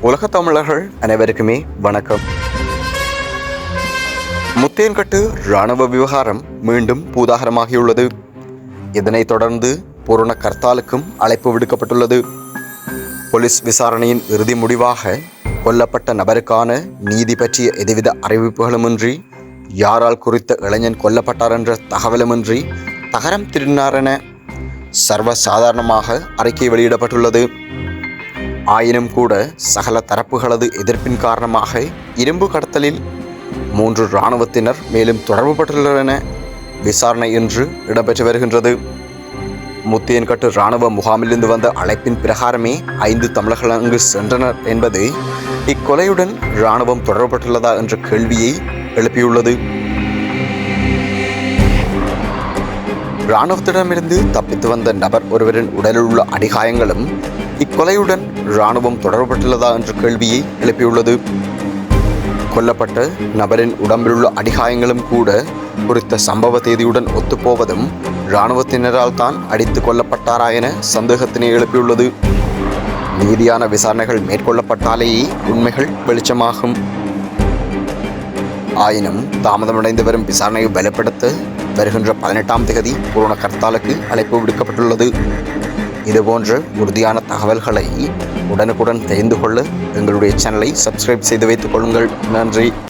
உலகத் தமிழர்கள் அனைவருக்குமே வணக்கம். முத்தேன்கட்டு இராணுவ விவகாரம் மீண்டும் பூதாகரமாகியுள்ளது. இதனைத் தொடர்ந்து பூரண கர்த்தாலுக்கும் அழைப்பு விடுக்கப்பட்டுள்ளது. போலீஸ் விசாரணையின் இறுதி முடிவாக கொல்லப்பட்ட நபருக்கான நீதி பற்றிய எதுவித அறிவிப்புகளுமின்றி யாரால் குறித்த இளைஞன் கொல்லப்பட்டார் என்ற தகவலுமின்றி தகரம் திருநார் என சர்வ சாதாரணமாக அறிக்கை வெளியிடப்பட்டுள்ளது. ஆயினும் கூட சகல தரப்புகளது எதிர்ப்பின் காரணமாக இரும்பு கடத்தலில் மூன்று இராணுவத்தினர் மேலும் தொடர்புபட்டுள்ளனர் என விசாரணை இன்று இடம்பெற்று வருகின்றது. முத்தியன்கட்டு இராணுவ முகாமிலிருந்து வந்த அழைப்பின் பிரகாரமே ஐந்து தமிழர்கள் அங்கு சென்றனர் என்பது இக்கொலையுடன் இராணுவம் தொடர்பட்டுள்ளதா என்ற கேள்வியை எழுப்பியுள்ளது. இராணுவத்திடமிருந்து தப்பித்து வந்த நபர் ஒருவரின் உடலில் உள்ள அடிகாயங்களும் இக்கொலையுடன் இராணுவம் தொடர்பட்டுள்ளதா என்ற கேள்வியை எழுப்பியுள்ளது. கொல்லப்பட்ட நபரின் உடம்பில் உள்ள அடிகாயங்களும் கூட குறித்த சம்பவ தேதியுடன் ஒத்துப்போவதும் இராணுவத்தினரால் தான் அடித்து கொல்லப்பட்டாரா என சந்தேகத்தினை எழுப்பியுள்ளது. நீதியான விசாரணைகள் மேற்கொள்ளப்பட்டாலேயே உண்மைகள் வெளிச்சமாகும். ஆயினும் தாமதமடைந்து வரும் விசாரணையை பலப்படுத்த வருகின்ற பதினெட்டாம் தேதி பூரண கர்த்தாலுக்கு அழைப்பு விடுக்கப்பட்டுள்ளது. இதுபோன்ற உறுதியான தகவல்களை உடனுக்குடன் தெரிந்து கொள்ள. எங்களுடைய சேனலை சப்ஸ்கிரைப் செய்து வைத்துக் கொள்ளுங்கள். நன்றி.